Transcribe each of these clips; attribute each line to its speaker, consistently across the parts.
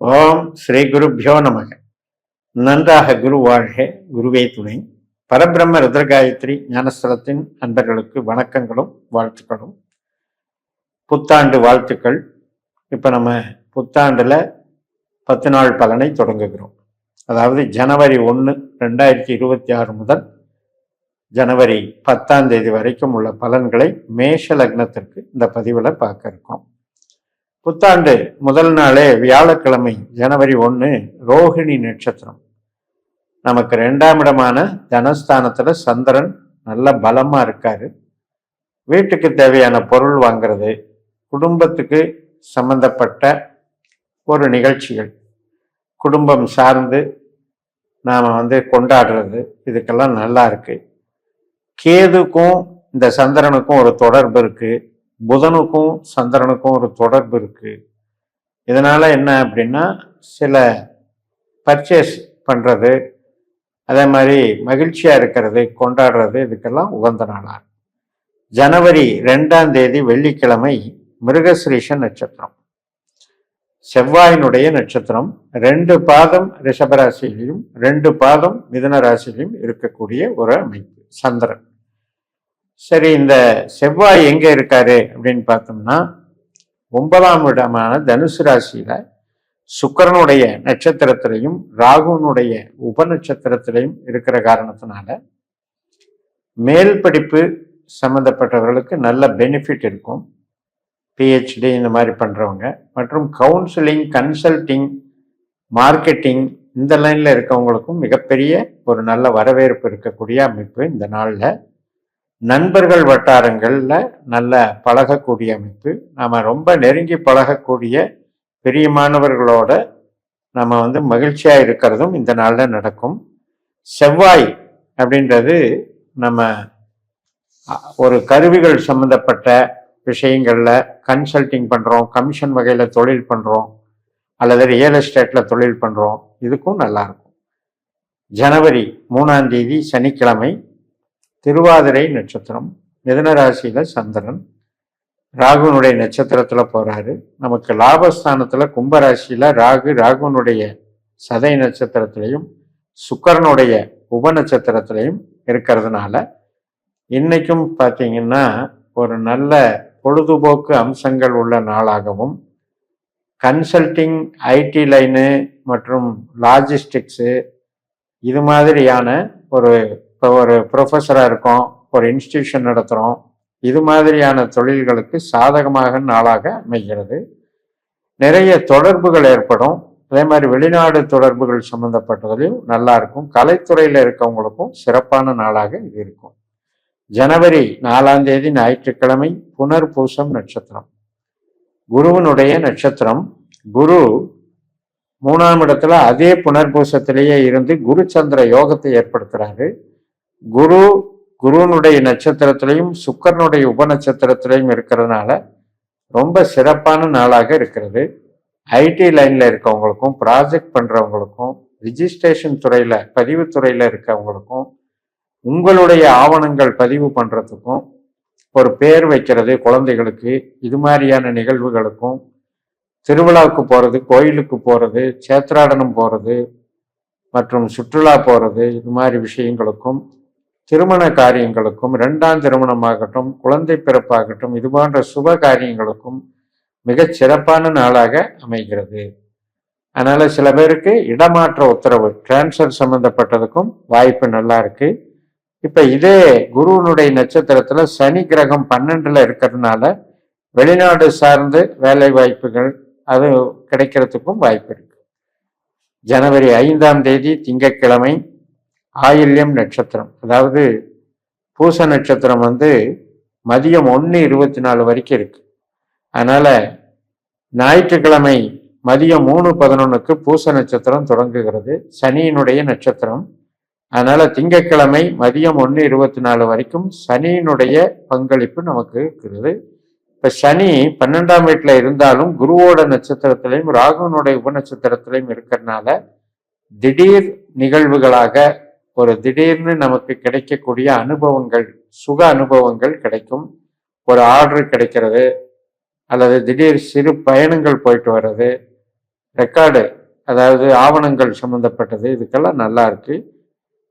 Speaker 1: ஓம் ஸ்ரீ குருப்பியோ நமக. நன்றாக குரு வாழ்க குருவே துணை. பரபிரம்ம ருத்ரகாயத்ரி ஞானஸ்தலத்தின் நண்பர்களுக்கு வணக்கங்களும் வாழ்த்துக்களும். புத்தாண்டு வாழ்த்துக்கள். இப்போ நம்ம புத்தாண்டில் பத்து நாள் பலனை தொடங்குகிறோம். அதாவது ஜனவரி ஒன்று ரெண்டாயிரத்தி இருபத்தி ஆறு முதல் ஜனவரி பத்தாம் தேதி வரைக்கும் உள்ள பலன்களை மேஷ லக்னத்திற்கு இந்த பதிவில் பார்க்க இருக்கோம். புத்தாண்டு முதல் நாளே வியாழக்கிழமை ஜனவரி ஒன்று ரோஹிணி நட்சத்திரம். நமக்கு ரெண்டாம் இடமான தனஸ்தானத்தில் சந்திரன் நல்ல பலமாக இருக்காரு. வீட்டுக்கு தேவையான பொருள் வாங்குறது குடும்பத்துக்கு சம்பந்தப்பட்ட ஒரு நிகழ்ச்சிகள் குடும்பம் சார்ந்து நாம் வந்து கொண்டாடுறது இதுக்கெல்லாம் நல்லா இருக்கு. கேதுக்கும் இந்த சந்திரனுக்கும் ஒரு தொடர்பு இருக்குது புதனுக்கும் சந்திரனுக்கும் ஒரு தொடர்பு இருக்கு. இதனால என்ன அப்படின்னா சில பர்ச்சேஸ் பண்றது அதே மாதிரி மகிழ்ச்சியா இருக்கிறது கொண்டாடுறது இதுக்கெல்லாம் உகந்த நாளா ஜனவரி ரெண்டாம் தேதி வெள்ளிக்கிழமை மிருகசிரீஷ நட்சத்திரம். செவ்வாயினுடைய நட்சத்திரம் ரெண்டு பாதம் ரிஷபராசியிலையும் ரெண்டு பாதம் மிதன ராசியிலையும் இருக்கக்கூடிய ஒரு அமைப்பு சந்திரன். சரி இந்த செவ்வாய் எங்க இருக்காரு அப்படின்னு பார்த்தோம்னா ஒன்பதாம் இடமான தனுசு ராசியில சுக்கிரனுடைய நட்சத்திரத்திலையும் ராகுனுடைய உப நட்சத்திரத்திலையும் இருக்கிற காரணத்தினால மேல் படிப்பு சம்பந்தப்பட்டவர்களுக்கு நல்ல பெனிஃபிட் இருக்கும். பிஹெச்டி இந்த மாதிரி பண்றவங்க. மற்றும் கவுன்சிலிங் கன்சல்டிங் மார்க்கெட்டிங் இந்த லைன்ல இருக்கவங்களுக்கும் மிகப்பெரிய ஒரு நல்ல வரவேற்பு இருக்கக்கூடிய அமைப்பு இந்த நாளில். நண்பர்கள் வட்டாரங்களில் நல்ல பழகக்கூடிய அமைப்பு. நாம் ரொம்ப நெருங்கி பழகக்கூடிய பிரியமானவர்களோட நம்ம வந்து மகிழ்ச்சியாக இருக்கிறதும் இந்த நாளில் நடக்கும். செவ்வாய் அப்படின்றது நம்ம ஒரு கருவிகள் சம்மந்தப்பட்ட விஷயங்களில் கன்சல்டிங் பண்ணுறோம் கமிஷன் வகையில் தொழில் பண்ணுறோம் அல்லது ரியல் எஸ்டேட்டில் தொழில் பண்ணுறோம் இதுக்கும் நல்லாயிருக்கும் ஜனவரி மூணாம் தேதி சனிக்கிழமை திருவாதிரை நட்சத்திரம் மிதனராசியில் சந்திரன் ராகுனுடைய நட்சத்திரத்தில் போகிறாரு நமக்கு லாபஸ்தானத்தில் கும்பராசியில் ராகு ராகுனுடைய சதை நட்சத்திரத்திலையும் சுக்கரனுடைய உப நட்சத்திரத்திலையும் இருக்கிறதுனால இன்றைக்கும் பார்த்தீங்கன்னா ஒரு நல்ல பொழுதுபோக்கு அம்சங்கள் உள்ள நாளாகவும் கன்சல்டிங் ஐடி லைனு மற்றும் லாஜிஸ்டிக்ஸு இது மாதிரியான ஒரு இப்போ ஒரு ப்ரொஃபஸராக இருக்கோம் ஒரு இன்ஸ்டிடியூஷன் நடத்துகிறோம் இது மாதிரியான தொழில்களுக்கு சாதகமாக நாளாக அமைகிறது. நிறைய தொடர்புகள் ஏற்படும். அதே மாதிரி வெளிநாடு தொடர்புகள் சம்பந்தப்பட்டதுலையும் நல்லா இருக்கும். கலைத்துறையில் இருக்கவங்களுக்கும் சிறப்பான நாளாக இது இருக்கும். ஜனவரி நாலாம் தேதி ஞாயிற்றுக்கிழமை புனர்பூசம் நட்சத்திரம். குருவினுடைய நட்சத்திரம். குரு மூணாம் இடத்துல அதே புனர்பூசத்திலேயே இருந்து குரு சந்திர யோகத்தை ஏற்படுத்துறாரு. குரு குருனுடைய நட்சத்திரத்திலையும் சுக்கரனுடைய உப நட்சத்திரத்திலையும் இருக்கிறதுனால ரொம்ப சிறப்பான நாளாக இருக்கிறது. ஐடி லைன்ல இருக்கவங்களுக்கும் ப்ராஜெக்ட் பண்றவங்களுக்கும் ரிஜிஸ்ட்ரேஷன் துறையில பதிவு துறையில இருக்கவங்களுக்கும் உங்களுடைய ஆவணங்கள் பதிவு பண்றதுக்கும் ஒரு பேர் வைக்கிறது குழந்தைகளுக்கு இது மாதிரியான நிகழ்வுகளுக்கும் திருவிழாவுக்கு போறது கோயிலுக்கு போறது சேத்ராடனம் போறது மற்றும் சுற்றுலா போறது இது மாதிரி விஷயங்களுக்கும் திருமண காரியங்களுக்கும் இரண்டாம் திருமணமாகட்டும் குழந்தை பிறப்பாகட்டும் இது போன்ற சுப காரியங்களுக்கும் மிகச் சிறப்பான நாளாக அமைகிறது. அதனால சில பேருக்கு இடமாற்ற உத்தரவு டிரான்ஸ்ஃபர் சம்பந்தப்பட்டதுக்கும் வாய்ப்பு நல்லா இருக்கு. இப்ப இதே குருவனுடைய நட்சத்திரத்துல சனி கிரகம் பன்னெண்டுல இருக்கிறதுனால வெளிநாடு சார்ந்து வேலை வாய்ப்புகள் அது கிடைக்கிறதுக்கும் வாய்ப்பு இருக்கு. ஜனவரி ஐந்தாம் தேதி திங்கட்கிழமை ஆயில்யம் நட்சத்திரம். அதாவது பூச நட்சத்திரம் வந்து மதியம் ஒன்று இருபத்தி நாலு வரைக்கும் இருக்கு. அதனால ஞாயிற்றுக்கிழமை மதியம் மூணு பதினொன்றுக்கு பூச நட்சத்திரம் தொடங்குகிறது. சனியினுடைய நட்சத்திரம். அதனால திங்கட்கிழமை மதியம் ஒன்று இருபத்தி நாலு வரைக்கும் சனியினுடைய பங்களிப்பு நமக்கு இருக்கிறது. இப்போ சனி பன்னெண்டாம் வீட்டில் இருந்தாலும் குருவோட நட்சத்திரத்திலையும் ராகுனுடைய உபநட்சத்திரத்திலையும் இருக்கிறனால இருக்கிறதுனால திடீர் நிகழ்வுகளாக ஒரு திடீர்னு நமக்கு கிடைக்கக்கூடிய அனுபவங்கள் சுக அனுபவங்கள் கிடைக்கும். ஒரு ஆர்டர் கிடைக்கிறது அல்லது திடீர் சிறு பயணங்கள் போயிட்டு வர்றது ரெக்கார்டு அதாவது ஆவணங்கள் சம்மந்தப்பட்டது இதுக்கெல்லாம் நல்லா இருக்கு.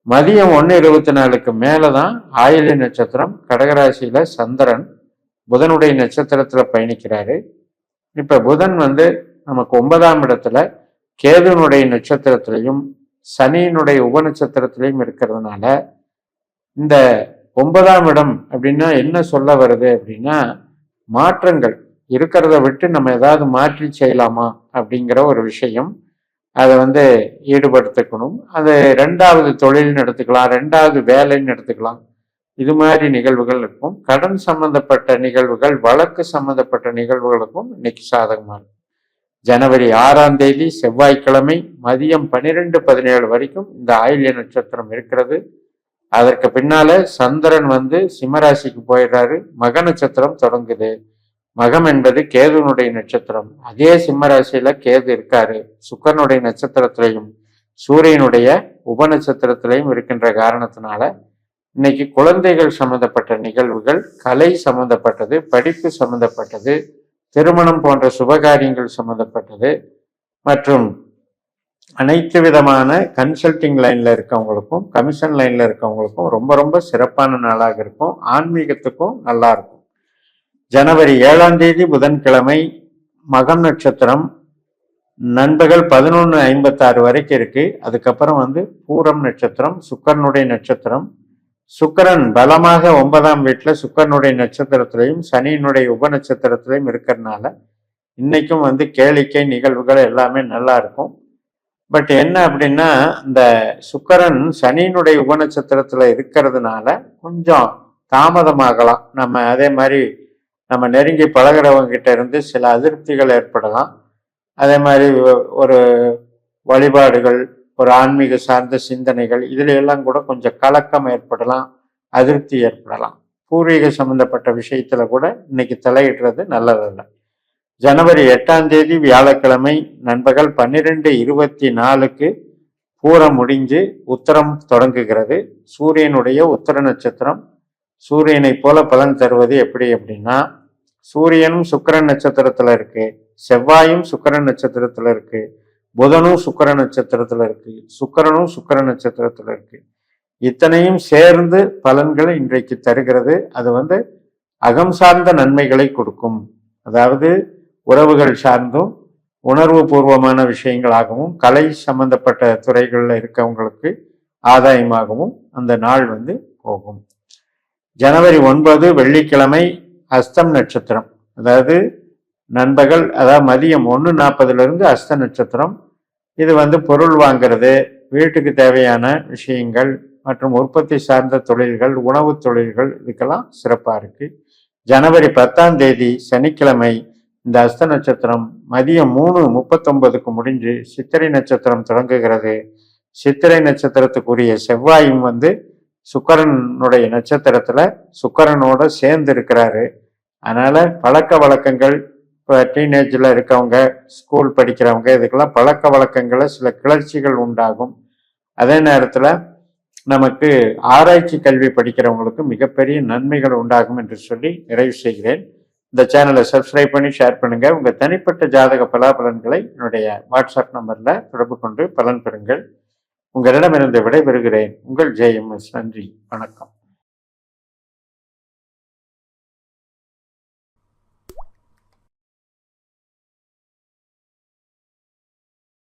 Speaker 1: மதியம் ஒன்று இருபத்தி நாலுக்கு மேலே தான் ஆயில்ய நட்சத்திரம் கடகராசியில் சந்திரன் புதனுடைய நட்சத்திரத்தில் பயணிக்கிறாரு. இப்போ புதன் வந்து நமக்கு ஒன்பதாம் இடத்துல கேதுனுடைய நட்சத்திரத்திலையும் சனியினுடைய உபநட்சத்திரத்திலையும் இருக்கிறதுனால இந்த ஒன்பதாம் இடம் அப்படின்னா என்ன சொல்ல வருது அப்படின்னா மாற்றங்கள். இருக்கிறத விட்டு நம்ம ஏதாவது மாற்றி செய்யலாமா அப்படிங்கிற ஒரு விஷயம் அதை வந்து ஈடுபடுத்திக்கணும். அது ரெண்டாவது தொழில்னு எடுத்துக்கலாம் ரெண்டாவது வேலைன்னு எடுத்துக்கலாம். இது மாதிரி நிகழ்வுகள் இருக்கும். கடன் சம்பந்தப்பட்ட நிகழ்வுகள் வழக்கு சம்பந்தப்பட்ட நிகழ்வுகளுக்கும் இன்னைக்கு சாதகமாக இருக்கும். ஜனவரி ஆறாம் தேதி செவ்வாய்க்கிழமை மதியம் பன்னிரெண்டு பதினேழு வரைக்கும் இந்த ஆயுள்ய நட்சத்திரம் இருக்கிறது. அதற்கு பின்னால சந்திரன் வந்து சிம்மராசிக்கு போயிடுறாரு. மக நட்சத்திரம் தொடங்குது. மகம் என்பது கேதுனுடைய நட்சத்திரம். அதே சிம்மராசியில கேது இருக்காரு. சுக்கரனுடைய நட்சத்திரத்திலையும் சூரியனுடைய உப நட்சத்திரத்திலையும் இருக்கின்ற காரணத்தினால இன்னைக்கு குழந்தைகள் சம்பந்தப்பட்ட நிகழ்வுகள் கலை சம்பந்தப்பட்டது படிப்பு சம்பந்தப்பட்டது திருமணம் போன்ற சுபகாரியங்கள் சம்பந்தப்பட்டது. மற்றும் அனைத்து விதமான கன்சல்டிங் லைனில் இருக்கவங்களுக்கும் கமிஷன் லைனில் இருக்கவங்களுக்கும் ரொம்ப ரொம்ப சிறப்பான நாளாக இருக்கும். ஆன்மீகத்துக்கும் நல்லா இருக்கும். ஜனவரி ஏழாம் தேதி புதன்கிழமை மகம் நட்சத்திரம். நண்பகல் பதினொன்று ஐம்பத்தாறு வரைக்கும் இருக்குது அதுக்கப்புறம் வந்து பூரம் நட்சத்திரம் சுக்கரனுடைய நட்சத்திரம். சுக்கரன் பலமாக ஒன்பதாம் வீட்டில் சுக்கரனுடைய நட்சத்திரத்திலையும் சனியினுடைய உப நட்சத்திரத்திலையும் இருக்கிறதுனால இன்னைக்கும் வந்து கேளிக்கை நிகழ்வுகள் எல்லாமே நல்லா இருக்கும். பட் என்ன அப்படின்னா இந்த சுக்கரன் சனியினுடைய உப நட்சத்திரத்தில் இருக்கிறதுனால கொஞ்சம் தாமதமாகலாம். நம்ம அதே மாதிரி நம்ம நெருங்கி பழகிறவங்க கிட்ட இருந்து சில அதிருப்திகள் ஏற்படலாம். அதே மாதிரி ஒரு வழிபாடுகள் ஒரு ஆன்மீக சார்ந்த சிந்தனைகள் இதில் எல்லாம் கூட கொஞ்சம் கலக்கம் ஏற்படலாம் அதிருப்தி ஏற்படலாம். பூர்வீக சம்பந்தப்பட்ட விஷயத்தில் கூட இன்னைக்கு தலையிடுறது நல்லதல்ல. ஜனவரி எட்டாம் தேதி வியாழக்கிழமை நண்பகல் பன்னிரெண்டு இருபத்தி நாலுக்கு பூரம் முடிஞ்சு உத்தரம் தொடங்குகிறது. சூரியனுடைய உத்தர நட்சத்திரம் சூரியனை போல பலன் தருவது எப்படி அப்படின்னா சூரியனும் சுக்கரன் நட்சத்திரத்துல இருக்கு செவ்வாயும் சுக்கரன் நட்சத்திரத்துல இருக்கு புதனும் சுக்கர நட்சத்திரத்துல இருக்கு சுக்கரனும் சுக்கர நட்சத்திரத்துல இருக்கு. இத்தனையும் சேர்ந்து பலன்களை இன்றைக்கு தருகிறது. அது வந்து அகம் சார்ந்த நன்மைகளை கொடுக்கும். அதாவது உறவுகள் சார்ந்தும் உணர்வு பூர்வமான விஷயங்களாகவும் கலை சம்பந்தப்பட்ட துறைகளில் இருக்கவங்களுக்கு ஆதாயமாகவும் அந்த நாள் வந்து போகும். ஜனவரி ஒன்பது வெள்ளிக்கிழமை அஸ்தம் நட்சத்திரம். அதாவது நண்பகல் அதாவது மதியம் ஒன்று நாற்பதுலேருந்து அஸ்த நட்சத்திரம். இது வந்து பொருள் வாங்கிறது வீட்டுக்கு தேவையான விஷயங்கள் மற்றும் உற்பத்தி சார்ந்த தொழில்கள் உணவு தொழில்கள் இதுக்கெல்லாம் சிறப்பாக இருக்குது ஜனவரி பத்தாம் தேதி சனிக்கிழமை இந்த அஸ்த நட்சத்திரம் மதியம் மூணு முப்பத்தொன்பதுக்கு முடிஞ்சு சித்திரை நட்சத்திரம் தொடங்குகிறது. சித்திரை நட்சத்திரத்துக்குரிய செவ்வாயும் வந்து சுக்கரனுடைய நட்சத்திரத்தில் சுக்கரனோட சேர்ந்து இருக்கிறாரு. அதனால் பழக்க வழக்கங்கள் இப்போ டீனேஜில் இருக்கவங்க ஸ்கூல் படிக்கிறவங்க இதுக்கெல்லாம் பழக்க வழக்கங்களை சில கிளர்ச்சிகள் உண்டாகும். அதே நேரத்தில் நமக்கு ஆராய்ச்சி கல்வி படிக்கிறவங்களுக்கு மிகப்பெரிய நன்மைகள் உண்டாகும் என்று சொல்லி நிறைவு செய்கிறேன். இந்த சேனலை சப்ஸ்கிரைப் பண்ணி ஷேர் பண்ணுங்கள் உங்கள் தனிப்பட்ட ஜாதக பலாபலன்களை என்னுடைய வாட்ஸ்அப் நம்பரில் தொடர்பு கொண்டு பலன் பெறுங்கள். உங்களிடமிருந்து விடைபெறுகிறேன். உங்கள் ஜேஎம்எஸ் நன்றி. வணக்கம்.